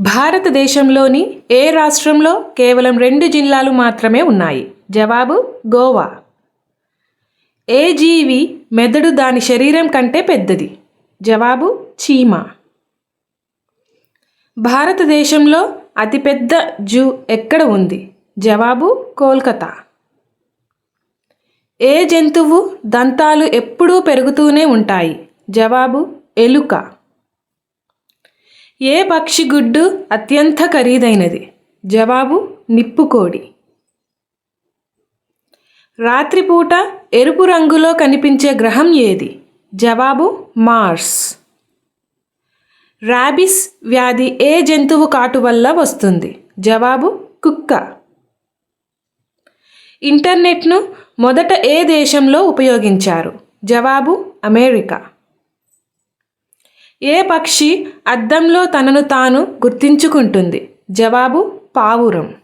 భారతదేశంలోని ఏ రాష్ట్రంలో కేవలం రెండు జిల్లాలు మాత్రమే ఉన్నాయి? జవాబు గోవా. ఏ జీవి మెదడు దాని శరీరం కంటే పెద్దది. జవాబు చీమ. భారతదేశంలో అతిపెద్ద జూ ఎక్కడ ఉంది? జవాబు కోల్కతా. ఏ జంతువు దంతాలు ఎప్పుడూ పెరుగుతూనే ఉంటాయి? జవాబు ఎలుక. ఏ పక్షి గుడ్డు అత్యంత ఖరీదైనది? జవాబు నిప్పుకోడి రాత్రిపూట ఎరుపు రంగులో కనిపించే గ్రహం ఏది? జవాబు మార్స్. ర్యాబిస్ వ్యాధి ఏ జంతువు కాటు వల్ల వస్తుంది? జవాబు కుక్క. ఇంటర్నెట్ను మొదట ఏ దేశంలో ఉపయోగించారు? జవాబు అమెరికా. ఏ పక్షి అద్దంలో తనను తాను గుర్తించుకుంటుంది? జవాబు పావురం.